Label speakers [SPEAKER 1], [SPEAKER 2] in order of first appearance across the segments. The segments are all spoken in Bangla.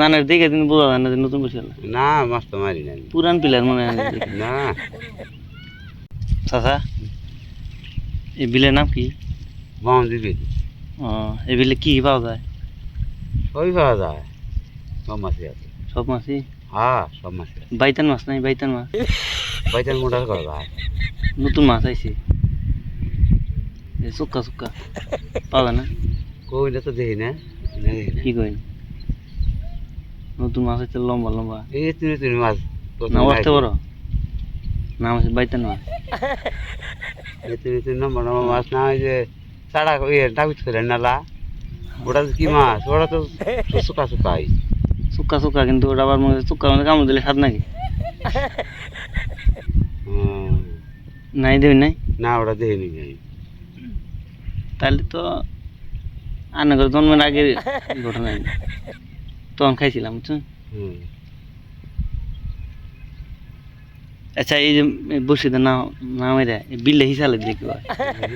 [SPEAKER 1] নানের দেখে দিন বোঝা যায় না যে নতুন বসে
[SPEAKER 2] না মাছ তো মারি নাই।
[SPEAKER 1] পুরান পিলার মনে হয়
[SPEAKER 2] না
[SPEAKER 1] চাচা এই বিলের নাম কি?
[SPEAKER 2] বাম দিবি
[SPEAKER 1] ও এই বিলে কি পাওয়া যায়?
[SPEAKER 2] সবই পাওয়া যায়। সব মাছই আছে।
[SPEAKER 1] সব মাছই?
[SPEAKER 2] হ্যাঁ সব আছে।
[SPEAKER 1] বাইতান মাছ নাই বাইতান মাছ?
[SPEAKER 2] বাইচান মোটার করা যায়।
[SPEAKER 1] নতুন মাছ আইছে। চুক্কা পাওয়া যায় না?
[SPEAKER 2] কইলে তো না না। দেখি না।
[SPEAKER 1] কি কই নতুন মাছ হচ্ছে লম্বা লম্বা।
[SPEAKER 2] এই তুমি তুমি মাছ
[SPEAKER 1] না আসতে আছে বাইতান মাছ।
[SPEAKER 2] এই তুমি তুমি নম্বর নম্বর মাছ না ওই যে সাড়া ইয়ে ডাবিত করে নালা। ওটা কি মাছ? ওটা তো সুকা সুকাই
[SPEAKER 1] চুক্কা চুক্কা কিন্তু ওটা আবার মনে চুক্কা মধ্যে কামড় দিলে স্বাদ নাকি? নাই দেবেন নাই?
[SPEAKER 2] না ওটা দেখিনি আমি।
[SPEAKER 1] তাহলে তো আন্না করে জন্মের আগে ঘটনা। তখন খাইছিলাম বুঝছেন আচ্ছা এই যে বসিতে নাম নাম এরা বিলে হিসালে দিলে কি হয়?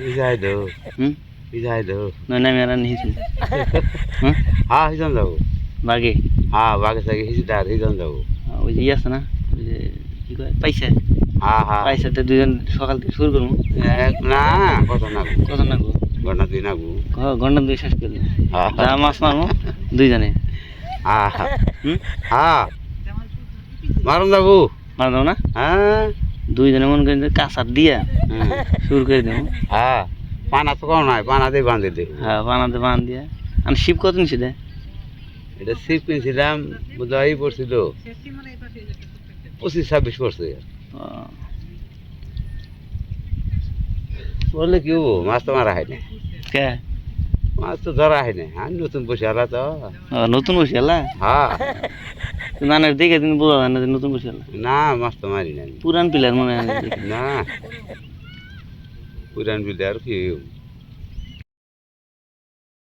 [SPEAKER 2] ইজাই দো।
[SPEAKER 1] হুম?
[SPEAKER 2] ইজাই দো।
[SPEAKER 1] নয় নামে আর হিসি হুম?
[SPEAKER 2] হ্যাঁ হিজন যাব।
[SPEAKER 1] বাগে?
[SPEAKER 2] হ্যাঁ বাগে সাগে হিসিটা আর হিজন যাব।
[SPEAKER 1] ওই যে ই আছে না ওই যে কি কয় পয়সা
[SPEAKER 2] হ্যাঁ হ্যাঁ
[SPEAKER 1] পয়সাতে দুজন সকাল থেকে শুরু করব।
[SPEAKER 2] না কত নাগু
[SPEAKER 1] কত না গো
[SPEAKER 2] ঘণ্টা দুই নাগু
[SPEAKER 1] ঘণ্টা দুই শেষ
[SPEAKER 2] হ্যাঁ
[SPEAKER 1] যা মাছ মারবো দুইজনে।
[SPEAKER 2] হ্যাঁ হ্যাঁ মারুন যাব
[SPEAKER 1] মার দাও না?
[SPEAKER 2] হ্যাঁ।
[SPEAKER 1] দুইজনে মনে করেন যে কাঁচার দিয়া শুরু করে দেবো।
[SPEAKER 2] হ্যাঁ পানা তো কম নাই পানা দিয়ে বাঁধে দেবো
[SPEAKER 1] হ্যাঁ বানাতে বান দিয়া। আমি শিব কত নিছি দে
[SPEAKER 2] এটা সিপ কিনছিলাম বোধহয় পড়ছিল পঁচিশ ছাব্বিশ পড়ছে। বললে কি মাছ তো মারা হয় না।
[SPEAKER 1] কে?
[SPEAKER 2] মাছ তো ধরা হয় না আমি নতুন বসে আলা তো।
[SPEAKER 1] নতুন বসে এলা
[SPEAKER 2] হ্যাঁ।
[SPEAKER 1] নানের দেখে দিন বোঝা যায় না যে নতুন বসে এলা
[SPEAKER 2] না মাছ তো মারি না
[SPEAKER 1] পুরান পিলার মনে হয়।
[SPEAKER 2] না। পুরান পিলার কি?